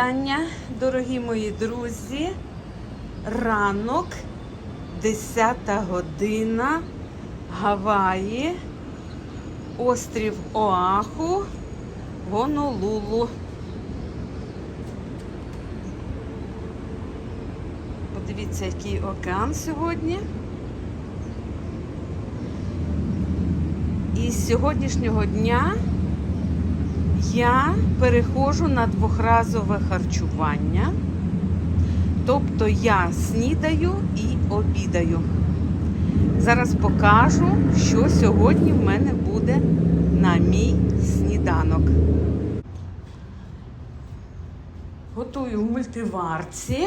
вітання, дорогі мої друзі. Ранок, 10 година, Гаваї, острів Оаху, Гонолулу. Подивіться, який океан сьогодні. І з сьогоднішнього дня я переходжу на двохразове харчування. Тобто я снідаю і обідаю. Зараз покажу, що сьогодні в мене буде на мій сніданок. Готую в мультиварці.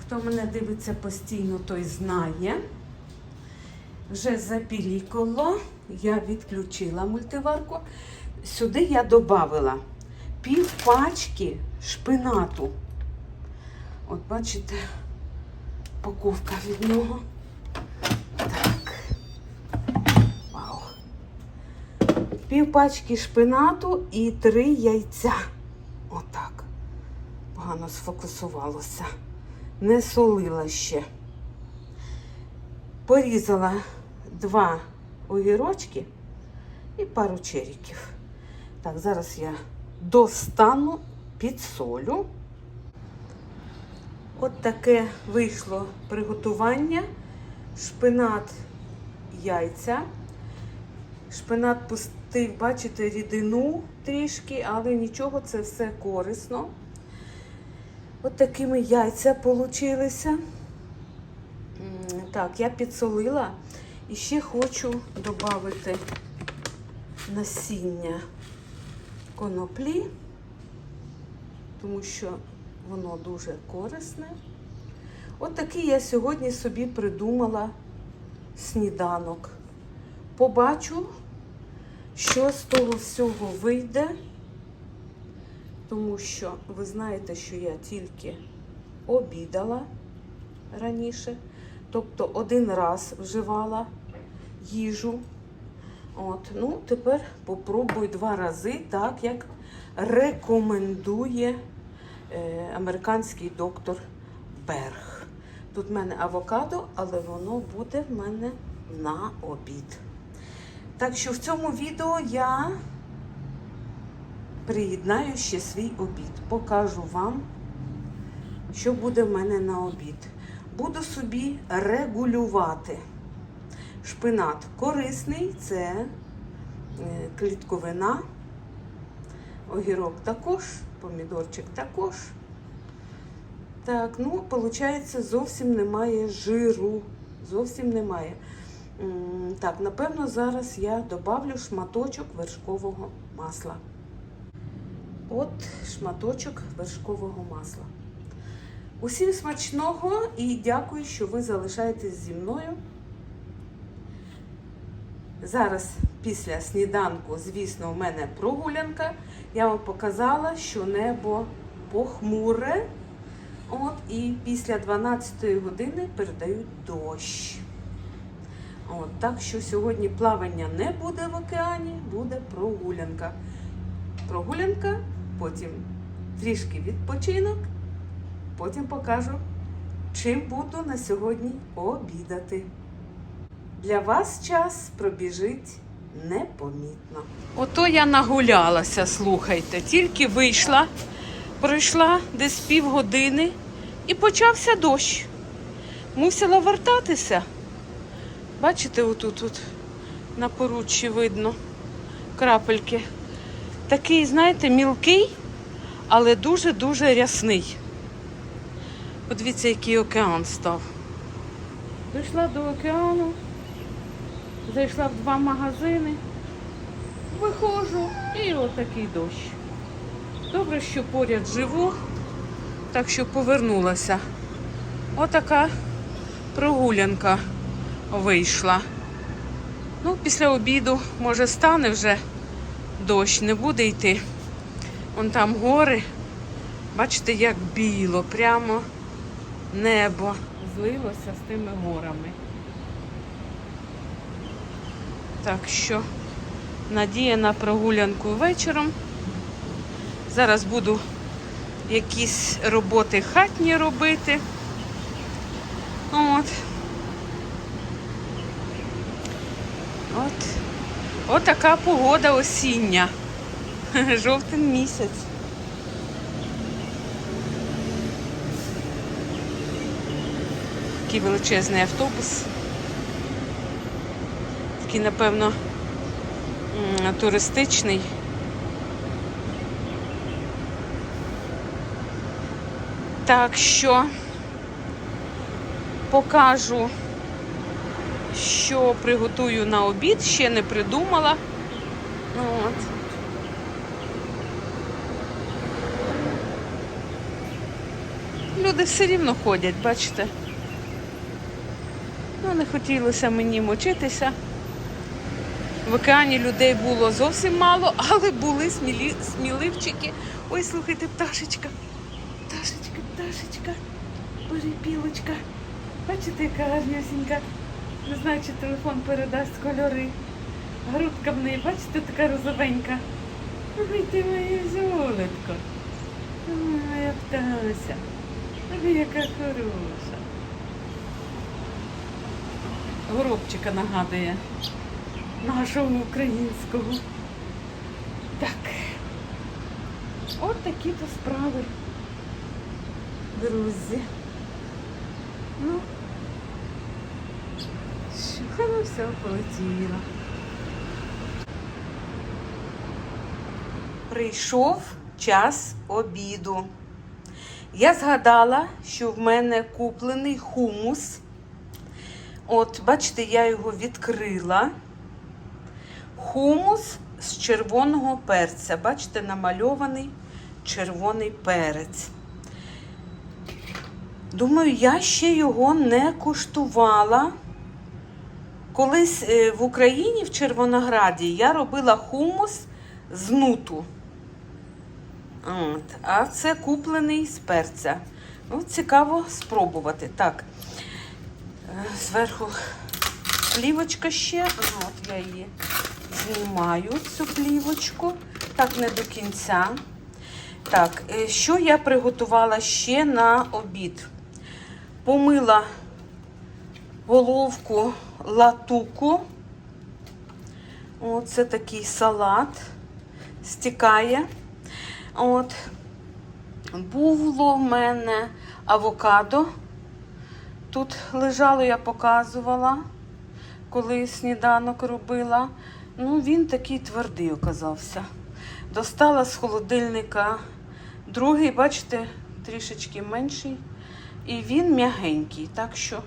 Хто мене дивиться постійно, той знає. Вже запілікало, я відключила мультиварку. Сюди я додала пів пачки шпинату. От бачите, упаковка від нього. Так. Вау. Пів пачки шпинату і три яйця. Отак. Погано сфокусувалося. Не солила ще. Порізала два огірочки і пару черіків. Так, зараз я достану підсолю. От таке вийшло приготування. Шпинат яйця. Шпинат пустив, бачите, рідину трішки, але нічого, це все корисно. От такими яйця получилися. Так, я підсолила і ще хочу додати насіння коноплі, тому що воно дуже корисне. От такий я сьогодні собі придумала сніданок. Побачу, що з того всього вийде, тому що ви знаєте, що я тільки обідала раніше, тобто один раз вживала їжу. От, ну, тепер попробую два рази, так як рекомендує е, американський доктор Берг. Тут в мене авокадо, але воно буде в мене на обід. Так що в цьому відео я приєднаю ще свій обід. Покажу вам, що буде в мене на обід. Буду собі регулювати. Шпинат корисний, це е, клітковина, огірок також, помідорчик також. Так, ну, виходить, зовсім немає жиру. Зовсім немає. Так, напевно, зараз я добавлю шматочок вершкового масла. От шматочок вершкового масла. Усім смачного і дякую, що ви залишаєтесь зі мною. Зараз після сніданку, звісно, у мене прогулянка. Я вам показала, що небо похмуре. От, і після 12 години передають дощ. От, так що сьогодні плавання не буде в океані, буде прогулянка. Прогулянка, потім трішки відпочинок, потім покажу, чим буду на сьогодні обідати. Для вас час пробіжить непомітно. Ото я нагулялася, слухайте, тільки вийшла, пройшла десь півгодини і почався дощ. Мусила вертатися. Бачите, отут от на поруччі видно крапельки. Такий, знаєте, мілкий, але дуже-дуже рясний. Подивіться, який океан став. Дійшла до океану, зайшла в два магазини, виходжу і отакий дощ. Добре, що поряд живу, так що повернулася. Отака прогулянка вийшла. Ну, після обіду, може, стане вже дощ, не буде йти. Вон там гори. Бачите, як біло, прямо небо злилося з тими горами. Так що надія на прогулянку вечором. Зараз буду якісь роботи хатні робити. От. От. От така погода осіння. Жовтень місяць. Такий величезний автобус. Такий, напевно, туристичний. Так що покажу, що приготую на обід, ще не придумала. От. Люди все рівно ходять, бачите? Ну, не хотілося мені мочитися. В океані людей було зовсім мало, але були смілі, сміливчики. Ой, слухайте, пташечка. Пташечка, пташечка. Боже, білочка. Бачите, яка гарнюсінька. Не знаю, чи телефон передасть кольори. Грудка в неї, бачите, така розовенька. Ой, ти моя золотко. Ой, моя птася. Ой, яка хороша. Горобчика нагадує нашого українського. Так. От такі то справи, друзі. Ну, що воно все полетіло. Прийшов час обіду. Я згадала, що в мене куплений хумус. От, бачите, я його відкрила. Хумус з червоного перця. Бачите, намальований червоний перець. Думаю, я ще його не куштувала. Колись е, в Україні, в Червонограді, я робила хумус з нуту. От. А це куплений з перця. Ну, цікаво спробувати. Так. Е, Зверху плівочка ще. Ну, От я її знімаю, цю плівочку. Так, не до кінця. Так, е, що я приготувала ще на обід? Помила головку латуку. Оце такий салат стікає. От. Було в мене авокадо. Тут лежало, я показувала, коли сніданок робила. Ну, він такий твердий оказався. Достала з холодильника другий, бачите, трішечки менший. І він м'ягенький, так що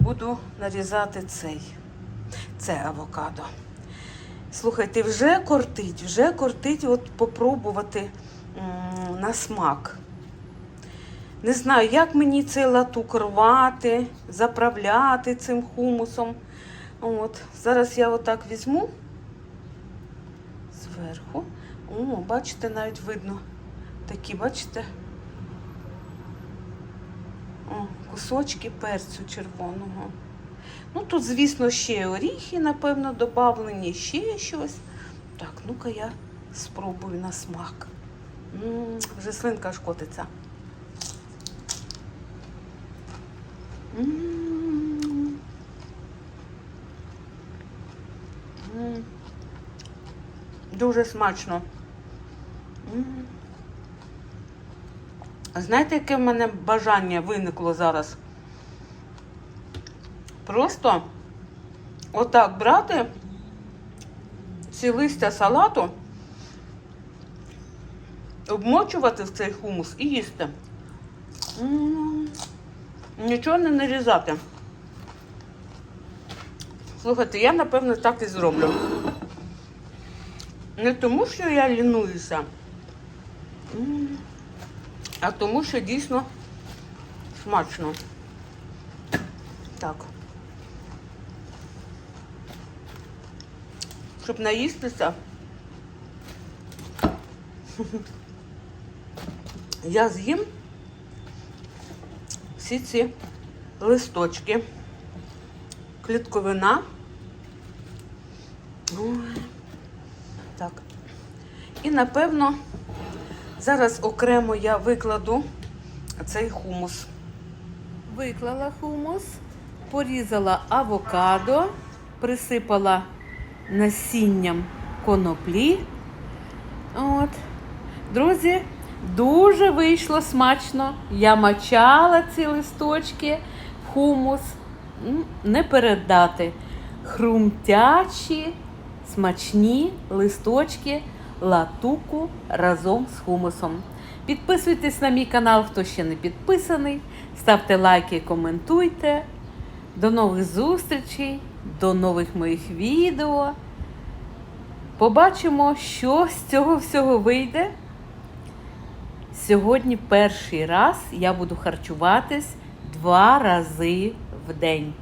буду нарізати цей. Це авокадо. Слухайте, вже кортить, вже кортить от попробувати на смак. Не знаю, як мені цей латук рвати, заправляти цим хумусом. От. Зараз я отак візьму зверху. О, бачите, навіть видно. Такі, бачите? О, кусочки перцю червоного. Ну, тут, звісно, ще оріхи, напевно, додавлені, ще щось. Так, ну-ка я спробую на смак. М, вже слинка аж котиться. М. Дуже смачно. Знаєте, яке в мене бажання виникло зараз? Просто отак брати ці листя салату, обмочувати в цей хумус і їсти. Нічого не нарізати. Слухайте, я напевно так і зроблю. Не тому, що я лінуюся, а тому, що дійсно смачно. Так. Щоб наїстися, я з'їм всі ці листочки, клітковина. Ой. І напевно Зараз окремо я викладу цей хумус. Виклала хумус, порізала авокадо, присипала насінням коноплі. От. Друзі, дуже вийшло смачно. Я мачала ці листочки хумус. Не передати. Хрумтячі, смачні листочки латуку разом з хумусом. Підписуйтесь на мій канал, хто ще не підписаний. Ставте лайки, коментуйте. До нових зустрічей, до нових моїх відео. Побачимо, що з цього всього вийде. Сьогодні перший раз я буду харчуватись два рази в день.